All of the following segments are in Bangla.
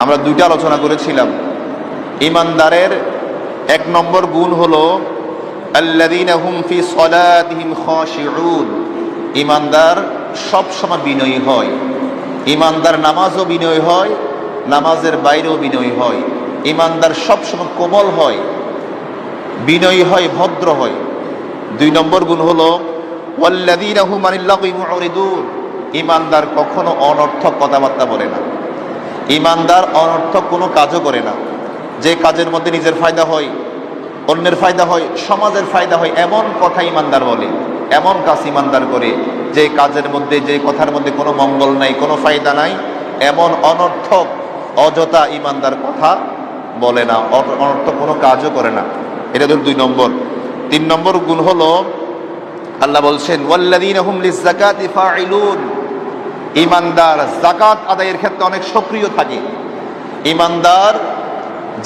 আমরা দুইটা আলোচনা করেছিলাম। ইমানদারের এক নম্বর গুণ হল ইমানদার সবসময় বিনয়ী হয়। ইমানদার নামাজও বিনয়ী হয়, নামাজের বাইরেও বিনয়ী হয়। ইমানদার সবসময় কোমল হয়, বিনয়ী হয়, ভদ্র হয়। দুই নম্বর গুণ হল মুরিদুন। ইমানদার কখনো অনর্থক কথাবার্তা বলে না। ইমানদার অনর্থক কোনো কাজও করে না। যে কাজের মধ্যে নিজের ফায়দা হয়, অন্যের ফায়দা হয়, সমাজের ফায়দা হয়, এমন কথা ইমানদার বলে, এমন কাজ ইমানদার করে, যে কাজের মধ্যে, যে কথার মধ্যে কোনো মঙ্গল নাই, কোনো ফায়দা নাই, এমন অনর্থক, অযথা ইমানদার কথা বলে না অনর্থক কোনো কাজও করে না। এটা ধর দুই নম্বর। তিন নম্বর গুণ হলো, আল্লাহ বলছেন ফাইলুন ইমানদার জাকাত আদায়ের ক্ষেত্রে অনেক সক্রিয় থাকে। ইমানদার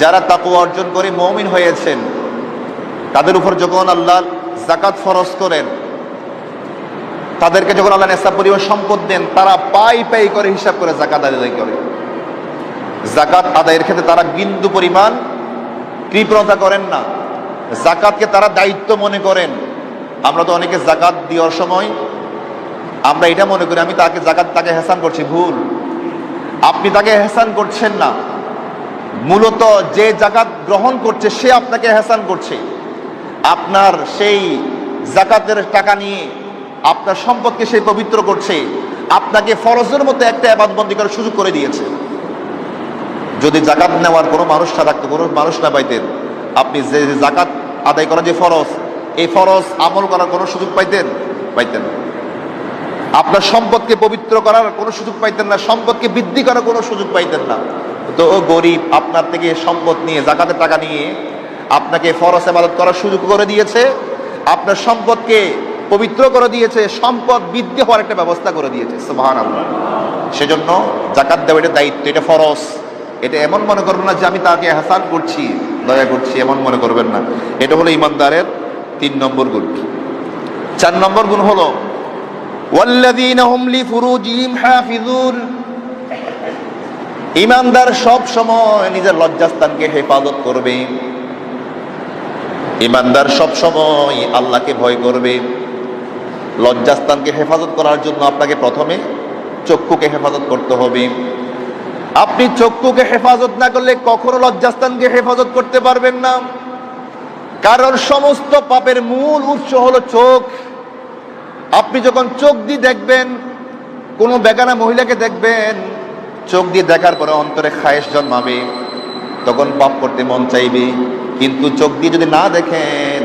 যারা তাকু অর্জন করে মমিন হয়েছেন, তাদের উপর যখন আল্লাহ জাকাত ফরজ করেন, তাদেরকে যখন আল্লাহ নেশা পরিমাণ সম্পদ দেন, তারা পাই পাই করে হিসাব করে জাকাত আদায় করে। জাকাত আদায়ের ক্ষেত্রে তারা বিন্দু পরিমাণ কৃপণতা করেন না। জাকাতকে তারা দায়িত্ব মনে করেন। আমরা তো অনেকে জাকাত দেওয়ার সময় আমরা এটা মনে করি, আমি তাকে জাকাত, তাকে হেসান করছি, ভুল। আপনি তাকে হেসান করছেন না। মূলত যে জাকাত গ্রহণ করছে, সে আপনাকে হেসান করছে। আপনার সেই জাকাতের টাকা নিয়ে আপনার সম্পদকে সে পবিত্র করছে। আপনাকে ফরজের মতো একটা আবাদবন্দি করার সুযোগ করে দিয়েছে। যদি জাকাত নেওয়ার কোনো মানুষ না থাকতো, কোনো মানুষ না পাইতেন, আপনি যে জাকাত আদায় করা যে ফরজ, এই ফরজ আমল করার কোনো সুযোগ পাইতেন? পাইতেন। আপনার সম্পদকে পবিত্র করার কোনো সুযোগ পাইতেন না, সম্পদকে বৃদ্ধি করার কোনো সুযোগ পাইতেন না। তো ও গরিব, আপনার থেকে সম্পদ নিয়ে, জাকাতের টাকা নিয়ে আপনাকে ফরস ইবাদত করার সুযোগ করে দিয়েছে, আপনার সম্পদকে পবিত্র করে দিয়েছে, সম্পদ বৃদ্ধি হওয়ার একটা ব্যবস্থা করে দিয়েছে, সুবহানাল্লাহ। সেজন্য জাকাত দেওয়া এটা দায়িত্ব, এটা ফরস এটা এমন মনে করবেন না যে আমি তাকে হাসান করছি, দয়া করছি, এমন মনে করবেন না। এটা হলো ইমানদারের তিন নম্বর গুণ। চার নম্বর গুণ হলো ওয়াল্লাদিন লিফুরুজিম হাফিজুন ইমানদার সব সময় নিজের লজ্জাস্থানকে হেফাজত করবে। ইমানদার সব সময় আল্লাহকে ভয় করবে। লজ্জাস্থানকে হেফাজত করার জন্য আপনাকে প্রথমে চক্ষুকে হেফাজত করতে হবে। আপনি চক্ষুকে হেফাজত না করলে কখনো লজ্জাস্থানকে হেফাজত করতে পারবেন না। কারণ সমস্ত পাপের মূল উৎস হলো চোখ। আপনি যখন চোখ দিয়ে দেখবেন, কোনো বেগানা মহিলাকে দেখবেন, চোখ দিয়ে দেখার পরে অন্তরে খায়েশ জন্মাবে, তখন পাপ করতে মন চাইবে। কিন্তু চোখ দিয়ে যদি না দেখেন,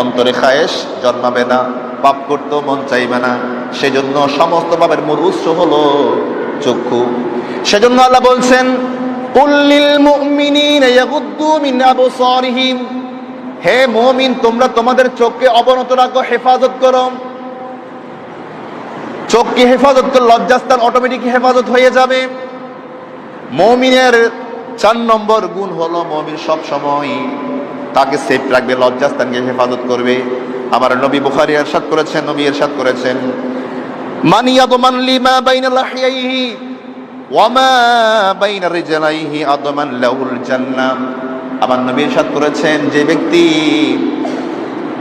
অন্তরে খায়েশ জন্মাবে না, পাপ করতেও মন চাইবে না। সেজন্য সমস্ত পাপের মূল উৎস হলো চক্ষু। সেজন্য আল্লাহ বলছেন হে মুমিন, তোমরা তোমাদের চোখকে অবনত রাখো, হেফাজত করো। চোখকে হেফাজত করে লজ্জাস্থান অটোমেটিক হেফাজত হয়ে যাবে। মমিনের চার নম্বর গুণ হলো মমিন সব সময় তাকে সেফ রাখবে, লজ্জাস্থানকে হেফাজত করবে। আমার নবী বুখারী এরশাদ করেছেন, নবী এরশাদ করেছেন, মান ইয়াদমান লিমা বাইনা লাহিয়াইহি ওয়া মা বাইনা রিজলাইহি আদমান লাহুল জান্নাহ আমার নবী এরশাদ করেছেন, যে ব্যক্তি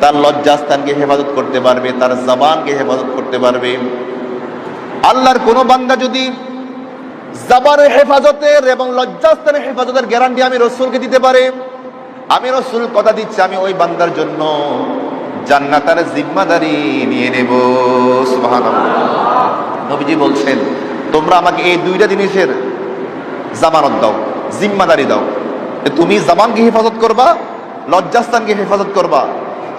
তার লজ্জাস্থানকে হেফাজত করতে পারবে, তার জবানকে হেফাজত করতে পারবে আল্লাহর কোন বান্দা যদি জাবারের হেফাজতের এবং লজ্জাস্থানের হেফাজতের গ্যারান্টি আমি রসুলকে দিতে পারে, আমি রসুল কথা দিচ্ছি, আমি ওই বান্দার জন্য জান্নাতার জিম্মাদারি নিয়ে নেব। নবীজি বলছেন, তোমরা আমাকে এই দুইটা জিনিসের জামানত দাও, জিম্মাদারি দাও। তুমি জামানকে হেফাজত করবা, লজ্জাস্থানকে হেফাজত করবা।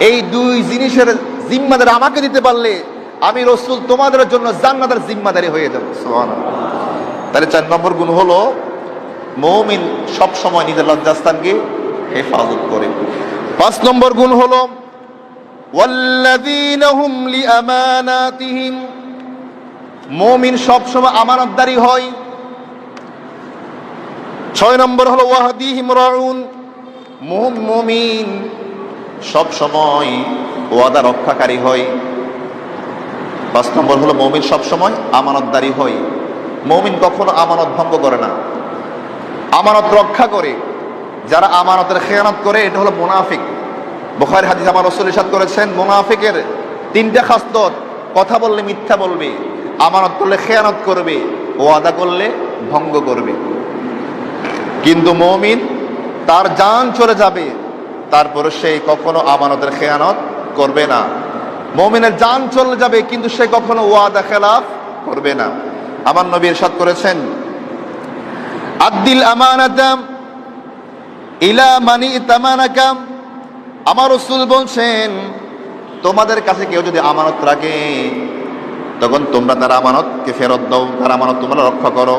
এই দুই জিনিসের জিম্মাদারি আমাকে দিতে পারলে আমি রসুল তোমাদের জন্য জান্নাতের জিম্মাদারি হয়ে যাব। তাহলে চার নম্বর গুণ হলো, মৌমিন সব সময় নিজের লজ্জাস্থানকে হেফাজত করে। পাঁচ নম্বর গুণ হলো মৌমিন সব সময় আমানতদারি হয়। ছয় নম্বর হলো, ওয়াহদিহিম রাউন। মুমিন সব সময় ওয়াদা রক্ষাকারী হয়। পাঁচ নম্বর হলো, মৌমিন সবসময় আমানতদারি হয়। মৌমিন কখনো আমানত ভঙ্গ করে না। আমানত রক্ষা করে। যারা আমানতের খেয়ানত করে, এটা হলো মুনাফিক। বুখারী হাদিস আমার রসুল ইসাদ করেছেন, মুনাফিকের তিনটা খাস্তত কথা বললে মিথ্যা বলবে, আমানত করলে খেয়ানত করবে, ওয়াদা করলে ভঙ্গ করবে। কিন্তু মৌমিন তার জান চলে যাবে, তারপরে সে কখনো আমানতের খেয়ানত করবে না। মমিনের যান চলে যাবে, কিন্তু সে কখনো ওয়াদা খেলাফ করবে না। আমার নবী ইরশাদ করেছেন, আদ্দিল আমানাতাম ইলা মানি তামানাকাম। আমার রসুল বলছেন, তোমাদের কাছে কেউ যদি আমানত রাখে, তখন তোমরা তার আমানতকে ফেরত দাও, তার আমানত তোমরা রক্ষা করো।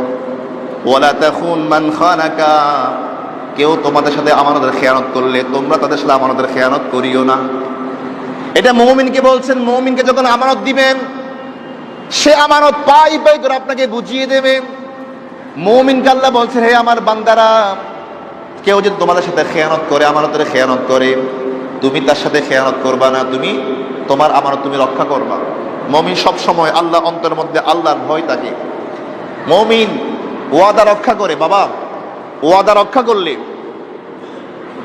ওয়ালা তাখুন মান খানাকা। কেউ তোমাদের সাথে আমানতের খেয়ানত করলে, তোমরা তাদের সাথে আমানতের খেয়ানত করিও না। এটা মৌমিনকে বলছেন, মৌমিনকে যখন আমানত দিবেন, সে আমানত পাই পাই করে আপনাকে বুঝিয়ে দেবে। মৌমিনকে আল্লাহ বলছেন, হে আমার বান্দারা, কেউ যদি তোমাদের সাথে খেয়ানত করে, আমানতের খেয়ানত করে, তুমি তার সাথে খেয়ানত করবা না, তুমি তোমার আমানত তুমি রক্ষা করবা। মমিন সব সময় আল্লাহ অন্তরের মধ্যে আল্লাহর ভয় থাকে। মমিন ওয়াদা রক্ষা করে, বাবা, ওয়াদা রক্ষা করলে,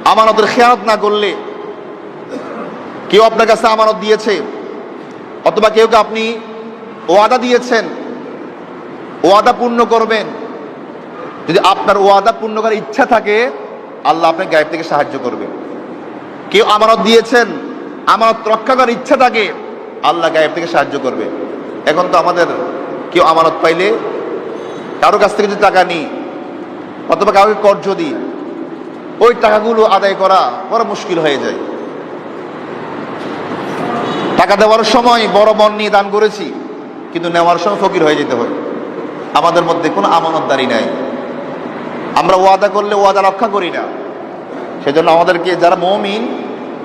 আমানতের খেয়ানত না করলে কেউ আপনার কাছে আমানত দিয়েছে, অথবা কেউ আপনি ওয়াদা দিয়েছেন, ওয়াদা পূর্ণ করবেন। যদি আপনার ওয়াদা পূর্ণ করার ইচ্ছা থাকে, আল্লাহ আপনাকে গায়েব থেকে সাহায্য করবে। কেউ আমানত দিয়েছেন, আমানত রক্ষা করার ইচ্ছা থাকে, আল্লাহ গায়েব থেকে সাহায্য করবে। এখন তো আমাদের কেউ আমানত পাইলে, কারও কাছ থেকে যদি টাকা নিই, অথবা কাউকে কর্জ দিই ওই টাকাগুলো আদায় করা বড় মুশকিল হয়ে যায়। টাকা দেওয়ার সময় বড় মন নিয়ে দান করেছি, কিন্তু নেওয়ার সময় ফকির হয়ে যেতে হয়। আমাদের মধ্যে কোনো আমানতদারি নাই। আমরা ওয়াদা করলে ওয়াদা রক্ষা করি না। সেজন্য আমাদেরকে যারা মমিন,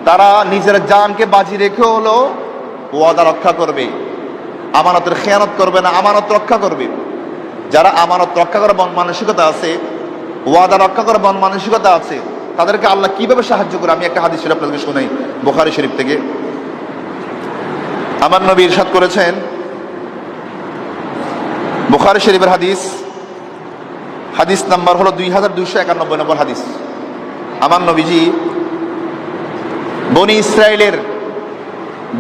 তারা নিজের জানকে বাজি রেখে হলো ওয়াদা রক্ষা করবে। আমানতের খেয়ানত করবে না, আমানত রক্ষা করবে। যারা আমানত রক্ষা করার মন মানসিকতা আছে, ওয়াদা রক্ষা করার মন মানসিকতা আছে, তাদেরকে আল্লাহ কীভাবে সাহায্য করে? আমি একটা হাদিস আপনাদেরকে শোনাই, বোখারি শরীফ থেকে। আমার নবী ইরশাদ করেছেন। বুখারি শরীফের হাদিস। হাদিস নাম্বার হলো দুই হাজার দুইশো একানব্বই নম্বর হাদিস। আমার নবীজি বনি ইসরায়েলের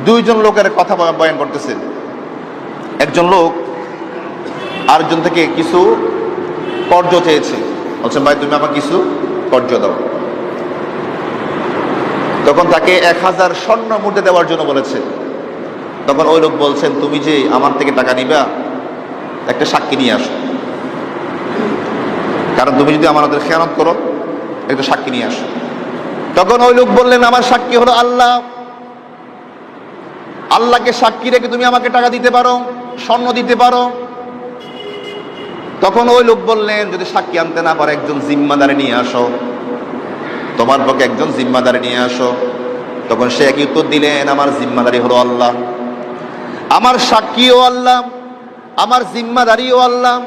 দুইজন লোকের কথা বয়- বয়ান করতেছেন। একজন লোক আরেকজন থেকে কিছু কর্জ চেয়েছে। বলছেন, ভাই, তুমি আমাকে কিছু কর্জ দাও। তখন তাকে এক হাজার স্বর্ণ মুদ্রা দেওয়ার জন্য বলেছে। তখন ওই লোক বলছেন, তুমি যে আমার থেকে টাকা নিবা, একটা সাক্ষী নিয়ে আসো। কারণ তুমি যদি আমাদের খেয়ানত করো, একটা সাক্ষী নিয়ে আসো। তখন ওই লোক বললেন, আমার সাক্ষী হলো আল্লাহ। আল্লাহকে সাক্ষী রেখে তুমি আমাকে টাকা দিতে পারো, স্বর্ণ দিতে পারো। তখন ওই লোক বললেন, যদি সাক্ষী আনতে না পারে, একজন জিম্মাদারে নিয়ে আসো। তোমার পক্ষে একজন জিম্মাদারে নিয়ে আসো। তখন সে একই উত্তর দিলেন, আমার জিম্মাদারি হলো আল্লাহ। আমার সাক্ষীও আল্লাহ, আমার জিম্মাদারিও আল্লাহ।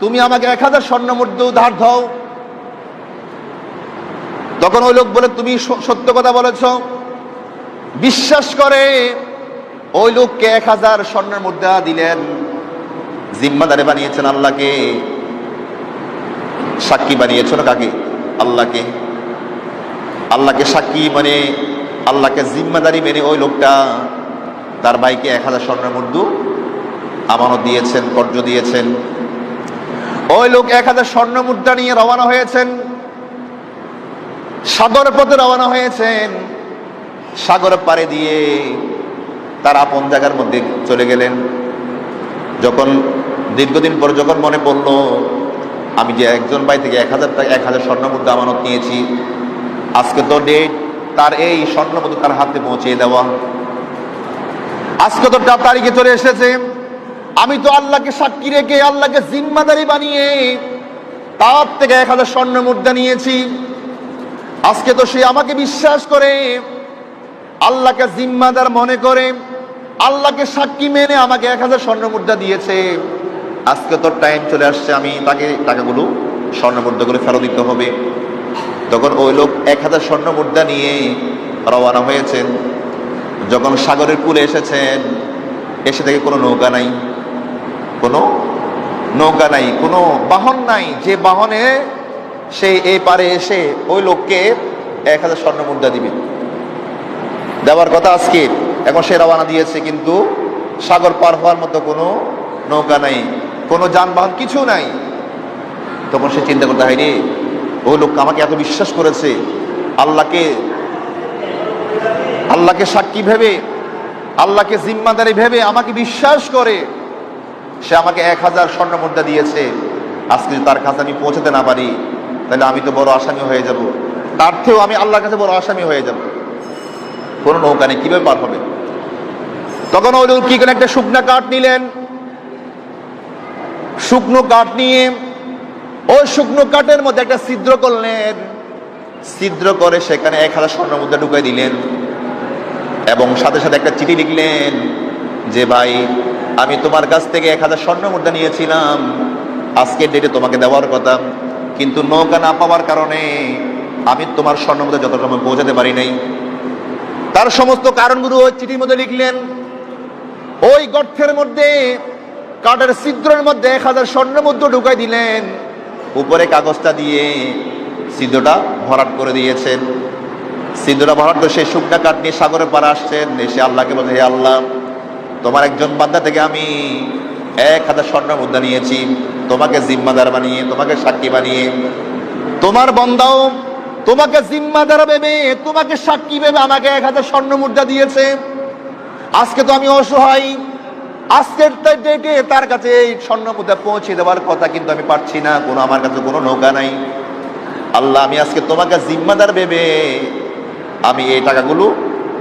তুমি আমাকে এক হাজার স্বর্ণ মধ্যে ধার দাও। তখন ওই লোক বলে, তুমি সত্য কথা বলেছ। বিশ্বাস করে, ওই লোককে এক হাজার স্বর্ণের মুদ্রা দিলেন। জিম্মাদারে বানিয়েছেন আল্লাহকে। সাক্ষী বানিয়েছেন কাকে? আল্লাহকে। আল্লাহকে সাক্ষী মানে আল্লাহকে জিম্মাদারি মেনে ওই লোকটা তার ভাইকে এক হাজার স্বর্ণের মুদ্রু আমানত দিয়েছেন কর্য দিয়েছেন। ওই লোক এক হাজার স্বর্ণ মুদ্রা নিয়ে রওনা হয়েছেন। সাগর পথে রওনা হয়েছেন। সাগর পাড়ে দিয়ে তার আপন জায়গার মধ্যে চলে গেলেন। যখন, দীর্ঘদিন পর যখন মনে পড়ল, আমি যে একজন ভাই থেকে এক হাজার টাকা, এক হাজার স্বর্ণ মুদ্রা আমানত নিয়েছি, আজকে তো ডেট তার এই স্বর্ণ মুদ্রা তার হাতে পৌঁছে দেওয়া। আজকে তো তার তারিখে চলে এসেছে। আমি তো আল্লাহকে সাক্ষী রেখে আল্লাহকে জিম্মাদারি বানিয়ে তার থেকে এক হাজার স্বর্ণ মুদ্রা নিয়েছি। আজকে তো সে আমাকে বিশ্বাস করে, আল্লাহকে জিম্মাদার মনে করে, আল্লাহকে সাক্ষী মেনে আমাকে এক হাজার স্বর্ণ মুদ্রা দিয়েছে। আজকে তো টাইম চলে আসছে, আমি তাকে টাকাগুলো, স্বর্ণ মুদ্রাগুলো ফেরত দিতে হবে। তখন ওই লোক এক হাজার স্বর্ণ মুদ্রা নিয়ে রওয়ানা হয়েছেন। যখন সাগরের কূলে এসেছেন এসে থেকে কোনো নৌকা নাই, কোনো নৌকা নাই, কোনো বাহন নাই। যে বাহনে সে এই পারে এসে ওই লোককে এক হাজার স্বর্ণ মুদ্রা দিবে। দেওয়ার কথা আজকে। এখন সে রওনা দিয়েছে, কিন্তু সাগর পার হওয়ার মতো কোনো নৌকা নাই, কোনো যানবাহন কিছু নাই। তখন সে চিন্তা করতে হয়নি ওই লোক আমাকে এত বিশ্বাস করেছে, আল্লাহকে আল্লাহকে সাক্ষী ভেবে, আল্লাহকে জিম্মাদারি ভেবে আমাকে বিশ্বাস করে। সে আমাকে এক হাজার স্বর্ণ মুদ্রা দিয়েছে। আজকে যদি তার কাছে আমি পৌঁছাতে না পারি, তাহলে আমি তো বড় আসামি হয়ে যাব। তার থেকেও আমি আল্লাহর কাছে বড় আসামি হয়ে যাব। কোনো নৌকা নেই, কীভাবে পার হবে? তখন ওই কি করে একটা শুকনা কাঠ নিলেন। শুকনো কাঠ নিয়ে ওই শুকনো কাঠের মধ্যে একটা ছিদ্র করলেন। ছিদ্র করে সেখানে এক হাজার স্বর্ণ মুদ্রা ঢুকাই দিলেন। এবং সাথে সাথে একটা চিঠি লিখলেন যে, ভাই, আমি তোমার কাছ থেকে এক হাজার স্বর্ণ মুদ্রা নিয়েছিলাম। আজকের ডেটে তোমাকে দেওয়ার কথা। কিন্তু নৌকা না পাওয়ার কারণে আমি তোমার স্বর্ণ মুদ্রা যত সময় পৌঁছাতে পারি নাই। তার সমস্ত কারণগুলো ওই চিঠির মধ্যে লিখলেন। ওই গর্তের মধ্যে, কাঠের ছিদ্রের মধ্যে এক হাজার স্বর্ণ মুদ্রা ঢুকাই দিলেন। উপরে কাগজটা দিয়ে ছিদ্রটা ভরাট করে দিয়েছেন। সিদ্ধরা ভরাট সেই শুকনা কাঠ নিয়ে সাগরে পাড়া আসছেন এসে আল্লাহকে বলছে হে আল্লাহ, তোমার একজন বান্দা থেকে আমি এক হাজার স্বর্ণ মুদ্রা নিয়েছি, তোমাকে জিম্মাদার বানিয়ে, তোমাকে সাক্ষী বানিয়ে। তোমার বন্দাও তোমাকে জিম্মাদার ভেবে, তোমাকে সাক্ষী ভেবে আমাকে এক হাজার স্বর্ণ মুদ্রা দিয়েছে। আজকে তো আমি অসহায়। আজকের ডেটে তার কাছে এই স্বর্ণ মুদ্রা পৌঁছে দেওয়ার কথা কিন্তু আমি পারছি না, কোনো আমার কাছে কোনো নৌকা নাই। আল্লাহ, আমি আজকে তোমাকে জিম্মাদার ভেবে আমি এই টাকাগুলো,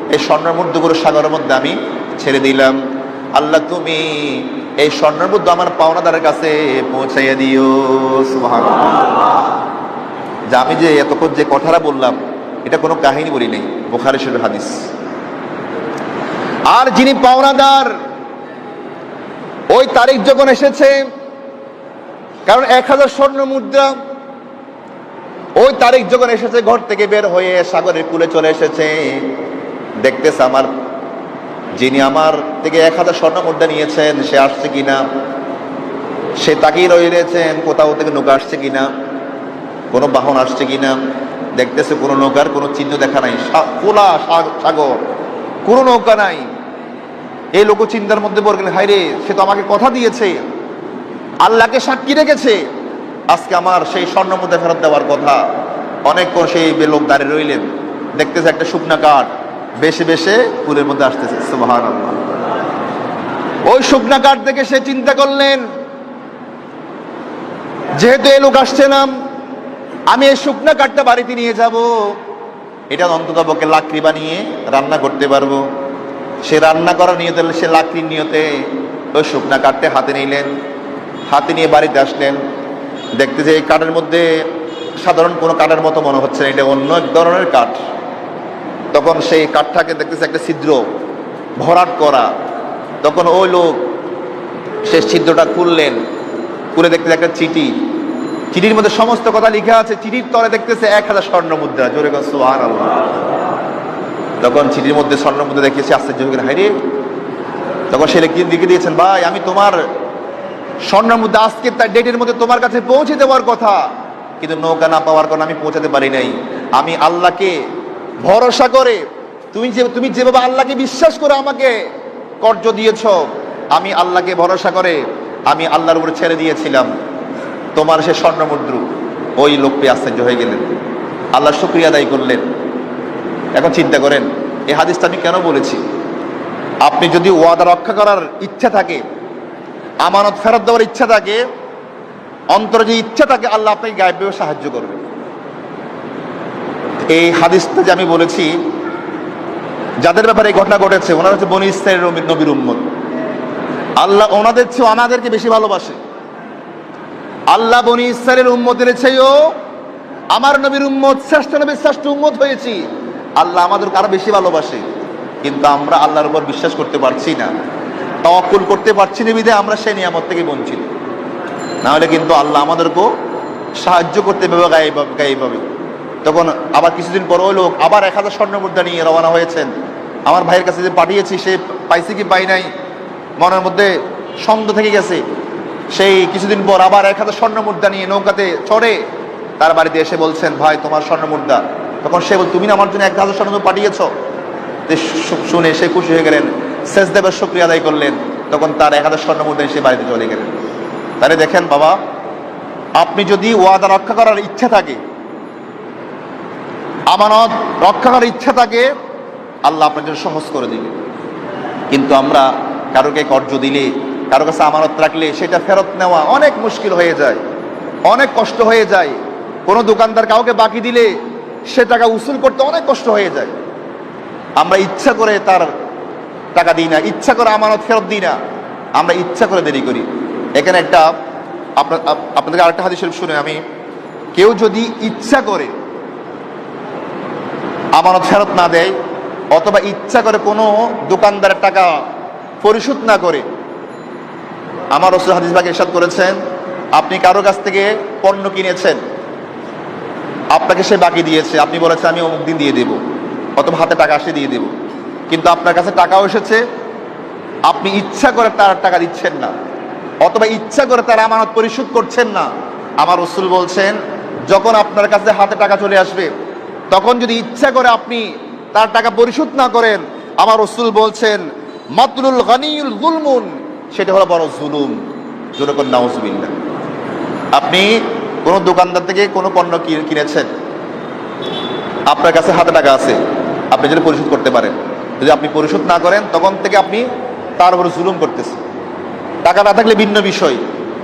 এই স্বর্ণের মুদ্রাগুলো সাগরের মধ্যে আমি ছেড়ে দিলাম। আল্লাহ, তুমি এই স্বর্ণের মুদ্রা আমার পাওনাদারের কাছে পৌঁছাইয়া দিও। যে আমি যে এতক্ষণ যে কথাটা বললাম, এটা কোনো কাহিনী বলি নেই। বোখারি শরীফ হাদিস। আর যিনি পাওনাদার, ওই তারিখ যখন এসেছে, কারণ এক হাজার স্বর্ণ মুদ্রা ওই তারিখ যখন এসেছে, ঘর থেকে বের হয়ে সাগরের কূলে চলে এসেছে। দেখতেছে আমার, যিনি আমার থেকে এক হাজার স্বর্ণ মুদ্রা নিয়েছেন, সে আসছে কিনা? সে তাকিয়ে রয়েছেন কোথাও থেকে নৌকা আসছে কিনা? কোনো বাহন আসছে কিনা? দেখতেছে কোনো নৌকার কোনো চিহ্ন দেখা নাই। খোলা সাগর, কোনো নৌকা নাই। এই লোক চিন্তার মধ্যে গেলেন হাইরে সে তো আমাকে কথা দিয়েছে। আল্লাহকে সাক্ষী রেখেছে। আজকে আমার সেই স্বর্ণ মুদ্রা ফেরত দেওয়ার কথা। অনেকক্ষণ সেই লোক দাঁড়িয়ে রইলেন। দেখতেছে একটা শুকনা কাঠ। বেশি বেশে কুলের মধ্যে আসতেছে। সুবহান ওই শুকনা কাঠ দেখে সে চিন্তা করলেন, যেহেতু এই লোক আসছে না, আমি এই শুকনা কাঠটা বাড়িতে নিয়ে যাব। এটা অন্তত পক্ষে লাকড়ি বানিয়ে রান্না করতে পারব। সে রান্না করার নিয়তে, সে লাকড়ির নিয়তে ওই শুকনা কাঠটা হাতে নিলেন। হাতে নিয়ে বাড়িতে আসলেন। দেখতে যে এই কাঠের মধ্যে সাধারণ কোনো কাঠের মতো মনে হচ্ছে না এটা অন্য এক ধরনের কাঠ। তখন সেই কাঠটাকে দেখতেছে একটা ছিদ্র ভরাট করা। তখন ওই লোক সে ছিদ্রটা খুললেন খুলে দেখতে একটা চিঠি। চিঠির মধ্যে সমস্ত কথা লিখা আছে চিঠির তলে দেখতেছে এক হাজার স্বর্ণ মুদ্রা। জোরে সোহান আল্লাহ তখন চিঠির মধ্যে স্বর্ণ মুদ্রা দেখিয়েছে আশ্চর্য হয়ে গেল, হায় রে। তখন সে লিখে দিয়েছেন ভাই আমি তোমার স্বর্ণ মুদ্রা আজকে তার ডেটের মধ্যে তোমার কাছে পৌঁছে দেওয়ার কথা। কিন্তু নৌকা না পাওয়ার কারণে আমি পৌঁছাতে পারি নাই। আমি আল্লাহকে ভরসা করে, তুমি যে, তুমি যেভাবে আল্লাহকে বিশ্বাস করে আমাকে কর্য দিয়েছ, আমি আল্লাহকে ভরসা করে আমি আল্লাহর উপরে ছেড়ে দিয়েছিলাম। তোমার সে স্বর্ণ মুদ্রু, ওই লোকটি আশ্চর্য হয়ে গেলেন। আল্লাহ শুক্রিয়া আদায় করলেন। এখন চিন্তা করেন এই হাদিসটা আমি কেন বলেছি? আপনি যদি ওয়াদা রক্ষা করার ইচ্ছা থাকে আমানত ফেরত দেওয়ার ইচ্ছা থাকে, অন্তরে যে ইচ্ছা থাকে, আল্লাহ আপনাকে গায়েবেও সাহায্য করবে। এই হাদিসটা যে আমি বলেছি, যাদের ব্যাপারে এই ঘটনা ঘটেছে, ওনারা হচ্ছে বনি ইসরায়েলের নবীর- উম্মত। আল্লাহ ওনাদের চেয়েও আমাদেরকে বেশি ভালোবাসে। আল্লাহ বনি ইসরায়েলের উম্মতের চেয়েও আমার নবীর উম্মত, শ্রেষ্ঠ নবীর শ্রেষ্ঠ উম্মত হয়েছি। আল্লাহ আমাদেরকে আরও বেশি ভালোবাসে। কিন্তু আমরা আল্লাহর উপর বিশ্বাস করতে পারছি না। তওয়াক্কুল করতে পারছি না বিধে আমরা সেই নিয়ামত থেকে বঞ্চিত। না হলে কিন্তু আল্লাহ আমাদেরকেও সাহায্য করতে পারবে গায়েবভাবে তখন আবার কিছুদিন পর ওই লোক আবার এক হাজার স্বর্ণ মুদ্রা নিয়ে রওনা হয়েছেন। আমার ভাইয়ের কাছে যে পাঠিয়েছি, সে পাইছে কি পাই নাই, মনের মধ্যে সন্দেহ থেকে গেছে। সেই কিছুদিন পর আবার এক হাজার স্বর্ণ মুদ্রা নিয়ে নৌকাতে চড়ে তার বাড়িতে এসে বলছেন, ভাই, তোমার স্বর্ণ মুদ্রা। তখন সে বল, তুমি না আমার জন্য এক হাজার স্বর্ণ পাঠিয়েছ? শুনে সে খুশি হয়ে গেলেন। শেষ দেবের শুক্রিয়া আদায় করলেন, তখন তার এক হাজার স্বর্ণ মুদ্রা সে বাড়িতে চলে গেলেন। তাহলে দেখেন বাবা, আপনি যদি ওয়াদা রক্ষা করার ইচ্ছা থাকে, আমানত রক্ষা করার ইচ্ছা থাকে, আল্লাহ আপনার জন্য সহজ করে দিবে। কিন্তু আমরা কারোকে কর্য দিলে, কারও কাছে আমানত রাখলে সেটা ফেরত নেওয়া অনেক মুশকিল হয়ে যায়, অনেক কষ্ট হয়ে যায়। কোনো দোকানদার কাউকে বাকি দিলে সে টাকা উসুল করতে অনেক কষ্ট হয়ে যায়। আমরা ইচ্ছা করে তার টাকা দিই না, ইচ্ছা করে আমানত ফেরত দিই না। আমরা ইচ্ছা করে দেরি করি। এখানে একটা, আপনার, আপ- আপনাদেরকে আরেকটা হাদিস শুনে আমি, কেউ যদি ইচ্ছা করে আমানত ফেরত না দেয়, অথবা ইচ্ছা করে কোনো দোকানদারের টাকা পরিশোধ না করে, আমার রসুল হাদিস ভাগ ইরশাদ করেছেন, আপনি কারও কাছ থেকে পণ্য কিনেছেন, আপনাকে সে বাকি দিয়েছে, আপনি বলেছেন, আমি অমুক দিন দিয়ে দেবো, অথবা হাতে টাকা আসে দিয়ে দেব। কিন্তু আপনার কাছে টাকাও এসেছে। আপনি ইচ্ছা করে তার টাকা দিচ্ছেন না। অথবা ইচ্ছা করে তার আমানত পরিশোধ করছেন না। আমার রসুল বলছেন, যখন আপনার কাছে হাতে টাকা চলে আসবে, তখন যদি ইচ্ছা করে আপনি তার টাকা পরিশোধ না করেন, আমার রসুল বলছেন মাতুল গানিউল গুলমুন সেটা হলো বড় জুলুম। যেরকম নাউজবিল্লা আপনি কোনো দোকানদার থেকে কোনো পণ্য কিনেছেন? আপনার কাছে হাতে টাকা আছে, আপনি যদি পরিশোধ করতে পারেন। যদি আপনি পরিশোধ না করেন, তখন থেকে আপনি তার উপরে জুলুম করতেছেন। টাকা না থাকলে ভিন্ন বিষয়।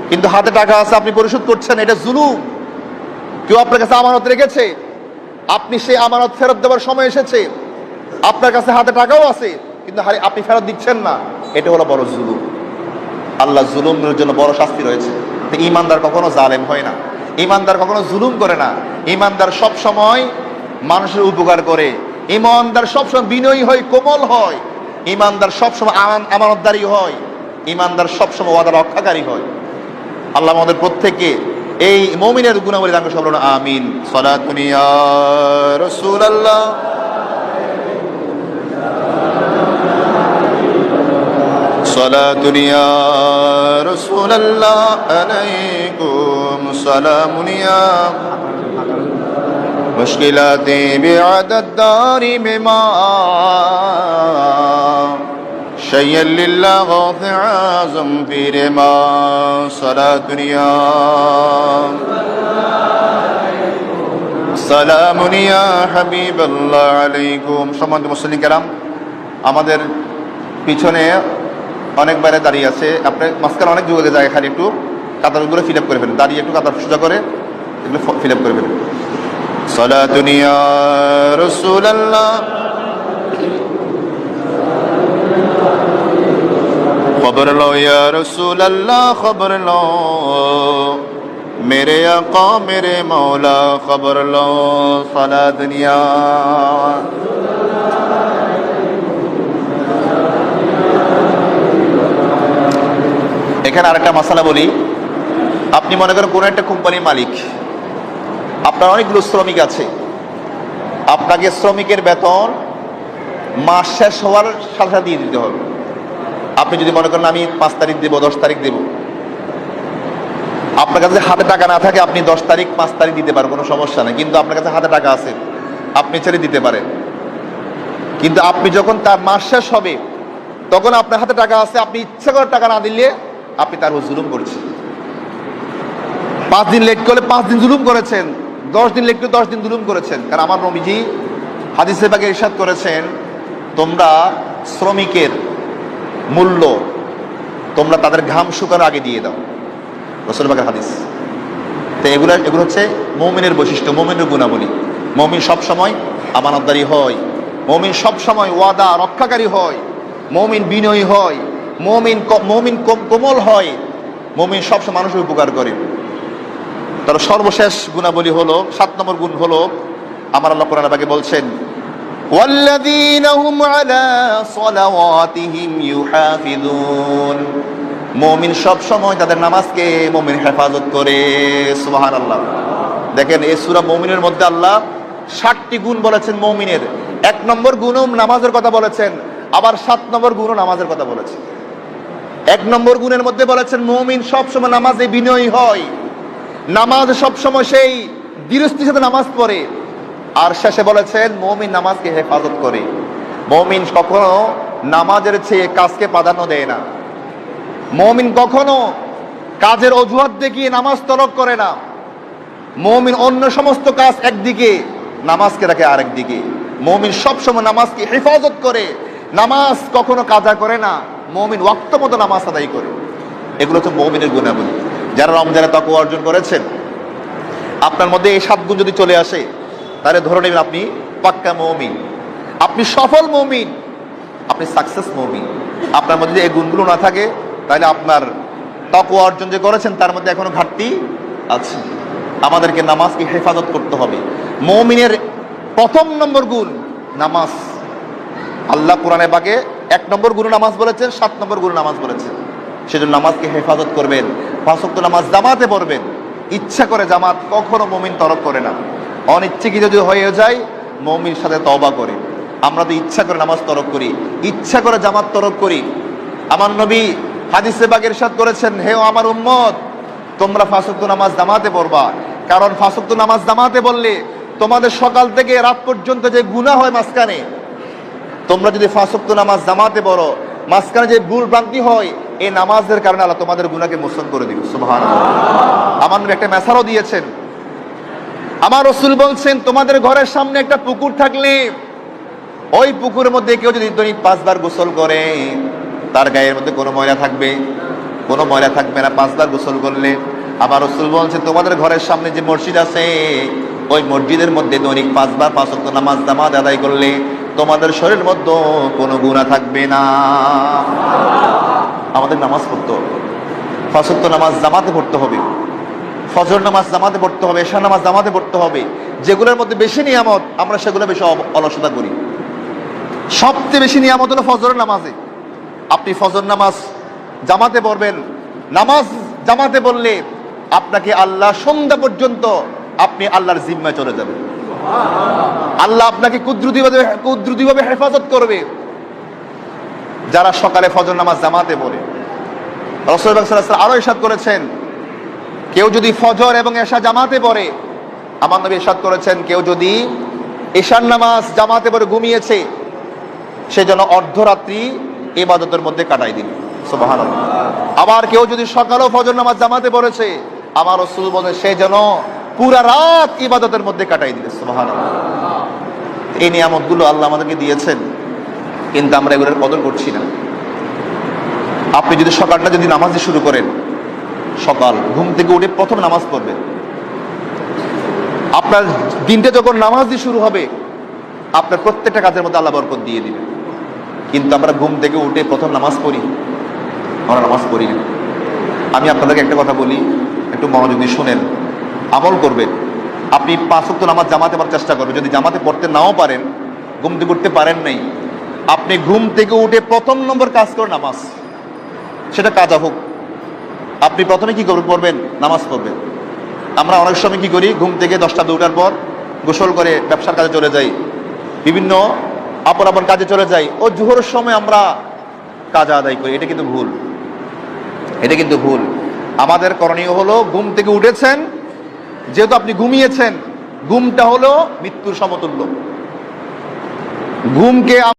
কিন্তু হাতে টাকা আছে, আপনি পরিশোধ করছেন, এটা জুলুম। কেউ আপনার কাছে আমানত রেখেছে? আপনি সেই আমানত ফেরত দেওয়ার সময় এসেছে। আপনার কাছে হাতে টাকাও আছে, কিন্তু আপনি ফেরত দিচ্ছেন না। এটা হলো বড় জুলুম। আল্লাহ জুলুমের জন্য বড় শাস্তি রয়েছে। ইমানদার কখনো জালেম হয় না। ইমানদার কখনো জুলুম করে না। ইমানদার সব সময় মানুষের উপকার করে। ইমানদার সবসময় বিনয়ী হয়, কোমল হয়। ইমানদার সবসময় আমান হয়। ইমানদার সবসময় ওয়াদা রক্ষাকারী হয়। আল্লাহ আমাদের প্রত্যেকে এই মমিনের গুণাবলী তাকে সব আমিন। সলাতুনিয়া রসুলাল্লাহ। সলাতুনিয়া রসুলাল্লাহ আলাইকুম সালামুনিয়া مشكلاتي بعدد داري بما شيئا لله غوث عازم في رما صلاة يا সালাম ইয়া হাবিবাল্লাহ আলাইকুম সম্মানিত মুসলিম কেরাম আমাদের পিছনে অনেক বাইরে দাঁড়িয়ে আছে আপনি মাঝখানে অনেক যুগের জায়গা খালি একটু কাতারগুলো ফিল আপ করে ফেলেন দাঁড়িয়ে একটু কাতার সোজা করে এগুলো ফিল আপ করে ফেলেন সলাতুন খবর লসুল্লাহ খবর ল। মেরে আকা, মেরে মৌলা খবর লো সলা দুনিয়া এখানে আরেকটা মশালা বলি। আপনি মনে করেন কোন একটা কোম্পানির মালিক। আপনার অনেকগুলো শ্রমিক আছে। আপনাকে শ্রমিকের বেতন মাস শেষ হওয়ার সাথে সাথে দিয়ে দিতে হবে। আপনি যদি মনে করেন আমি পাঁচ তারিখ দেবো, দশ তারিখ দেবো, আপনার কাছে হাতে টাকা না থাকে আপনি দশ তারিখ, পাঁচ তারিখ দিতে পারেন, কোনো সমস্যা নেই। কিন্তু আপনার কাছে হাতে টাকা আছে, আপনি ছেড়ে দিতে পারেন। কিন্তু আপনি যখন তার মাস শেষ হবে, তখন আপনার হাতে টাকা আছে, আপনি ইচ্ছা করে টাকা না দিলে আপনি তার জুলুম করছেন। পাঁচ দিন লেট করলে পাঁচ দিন জুলুম করেছেন। দশ দিন লেট দশ দিন দুলুম করেছেন। কারণ আমার নবীজি হাদিসে বাগে ইরশাদ করেছেন, তোমরা শ্রমিকের মূল্য, তোমরা তাদের ঘাম শুকানোর আগে দিয়ে দাও। রসুলবাগের হাদিস। তো এগুলো এগুলো হচ্ছে মৌমিনের বৈশিষ্ট্য, মৌমিনের গুণাবলী। মৌমিন সবসময় আমানতদারি হয়, মৌমিন সবসময় ওয়াদা রক্ষাকারী হয়, মৌমিন বিনয়ী হয়, মৌমিন মৌমিন কম- কোমল হয়, মৌমিন সবসময় মানুষের উপকার করে। তার সর্বশেষ গুণাবলী হলো সাত নম্বর গুণ হলো আমার আল্লাহ কোরআন বাগে বলছেন والذين هم على صلواتهم يحافظون মমিন সব সময় তাদের নামাজকে মমিন হেফাজত করে সুবাহান আল্লাহ দেখেন এই সুরা মমিনের মধ্যে আল্লাহ ষাটটি গুণ বলেছেন মমিনের এক নম্বর গুণও নামাজের কথা বলেছেন আবার সাত নম্বর গুণও নামাজের কথা বলেছেন এক নম্বর গুণের মধ্যে বলেছেন মমিন সবসময় নামাজে বিনয়ী হয় নামাজ সবসময় সেই দৃষ্টির সাথে নামাজ পড়ে। আর শেষে বলেছেন, মমিন নামাজকে হেফাজত করে। মমিন কখনো নামাজের চেয়ে কাজকে প্রাধান্য দেয় না। মমিন কখনো কাজের অজুহাত দেখিয়ে নামাজ তরক করে না। মমিন অন্য সমস্ত কাজ একদিকে, নামাজকে রাখে আরেক দিকে মমিন সবসময় নামাজকে হেফাজত করে। নামাজ কখনো কাজা করে না, মমিন ওয়াক্ত মতো নামাজ আদায় করে। এগুলো তো মমিনের গুণাবলী। যারা রমজানে তক অর্জন করেছেন, আপনার মধ্যে এই সাত গুণ যদি চলে আসে, তাহলে ধরে নেবেন আপনি পাক্কা মমিন। আপনি সফল মৌমিন, আপনি সাকসেস মমিন। আপনার মধ্যে যদি এই গুণগুলো না থাকে, তাহলে আপনার তক অর্জন যে করেছেন, তার মধ্যে এখনও ঘাটতি আছে। আমাদেরকে নামাজকে হেফাজত করতে হবে। মৌমিনের প্রথম নম্বর গুণ নামাজ। আল্লাহ কোরআনে বাগে এক নম্বর গুরু নামাজ বলেছেন, সাত নম্বর গুরু নামাজ বলেছেন। সেজন্য নামাজকে হেফাজত করবেন ফাঁসক্ত নামাজ জামাতে পড়বেন। ইচ্ছা করে জামাত কখনো মমিন তরক করে না। অনিচ্ছাকৃত যদি হয়ে যায় মমির সাথে তবা করে আমরা তো ইচ্ছা করে নামাজ তরক করি, ইচ্ছা করে জামাত তরক করি। আমার নবী হাদিসে বাগের সাথ করেছেন, হে আমার উম্মত, তোমরা ফাঁসক্ত নামাজ জামাতে পড়বা। কারণ ফাঁসক্ত নামাজ জামাতে বললে তোমাদের সকাল থেকে রাত পর্যন্ত যে গুনাহ হয় মাঝখানে, তোমরা যদি ফাঁসক্ত নামাজ জামাতে পড়ো, মাঝখানে যে ভুল ভ্রান্তি হয় এই নামাজের কারণে আল্লাহ তোমাদের গুনাকে মোচন করে দিবে সুবহান আমার একটা মেসারও দিয়েছেন। আমার রসুল বলছেন, তোমাদের ঘরের সামনে একটা পুকুর থাকলে ওই পুকুরের মধ্যে কেউ যদি দৈনিক পাঁচবার গোসল করে, তার গায়ের মধ্যে কোনো ময়লা থাকবে, কোনো ময়লা থাকবে না। পাঁচবার গোসল করলে আবার রসুল বলছে তোমাদের ঘরের সামনে যে মসজিদ আছে ওই মসজিদের মধ্যে দৈনিক পাঁচবার পাঁচ ওয়াক্ত নামাজ দামাজ আদায় করলে তোমাদের শরীরের মধ্যে কোনো গুণা থাকবে না। আমাদের নামাজ পড়তে হবে। পাঁচ ওয়াক্ত নামাজ জামাতে পড়তে হবে। ফজর নামাজ জামাতে পড়তে হবে এশা নামাজ জামাতে পড়তে হবে। যেগুলোর মধ্যে বেশি নিয়ামত, আমরা সেগুলো বেশি অলসতা করি। সবচেয়ে বেশি নিয়ামত হলো ফজরের নামাজে। আপনি ফজর নামাজ জামাতে পড়বেন। নামাজ জামাতে পড়লে আপনাকে আল্লাহ সন্ধ্যা পর্যন্ত আপনি আল্লাহর জিম্মায় চলে যাবেন। আল্লাহ আপনাকে কুদ্রুতিভাবে কুদ্রুতিভাবে হেফাজত করবে। যারা সকালে ফজর নামাজ জামাতে পড়ে। রসুল আরও ইসাদ করেছেন, কেউ যদি ফজর এবং এশা জামাতে পড়ে, আমার নবী করেছেন, কেউ যদি এশার নামাজ জামাতে পড়ে ঘুমিয়েছে সে যেন অর্ধরাত্রি ইবাদতের মধ্যে কাটাই সুবাহান আবার কেউ যদি সকালেও ফজর নামাজ জামাতে পড়েছে, আমার রসুল বলে সে যেন পুরা রাত ইবাদতের মধ্যে কাটাই দিবে সুবাহান এই নিয়ামতগুলো আল্লাহ আমাদেরকে দিয়েছেন, কিন্তু আমরা এগুলোর কদর করছি না। আপনি যদি সকালটা যদি নামাজে শুরু করেন, সকাল, ঘুম থেকে উঠে প্রথম নামাজ পড়বেন। আপনার দিনটা যখন নামাজ দিয়ে শুরু হবে, আপনার প্রত্যেকটা কাজের মধ্যে আল্লাহ বরকত দিয়ে দিবে কিন্তু আমরা ঘুম থেকে উঠে প্রথম নামাজ পড়ি, আমরা নামাজ পড়ি না। আমি আপনাদেরকে একটা কথা বলি, একটু মনোযোগ দিয়ে শোনেন। আমল করবেন আপনি পাঁচ ওয়াক্ত নামাজ জামাতে পড়ার চেষ্টা করবেন। যদি জামাতে পড়তে নাও পারেন, ঘুম থেকে উঠতে পারেন নাই, আপনি ঘুম থেকে উঠে প্রথম নম্বর কাজ করেন নামাজ। সেটা কাজা হোক। আপনি প্রথমে কি করবেন? পড়বেন, নামাজ পড়বেন। আমরা অনেক সময় কি করি? ঘুম থেকে দশটা, দুটার পর গোসল করে ব্যবসার কাজে চলে যাই। বিভিন্ন আপন আপন কাজে চলে যাই। ও জোহরের সময় আমরা কাজ আদায় করি। এটা কিন্তু ভুল। এটা কিন্তু ভুল। আমাদের করণীয় হলো, ঘুম থেকে উঠেছেন যেহেতু আপনি ঘুমিয়েছেন ঘুমটা হলো মৃত্যুর সমতুল্য। ঘুমকে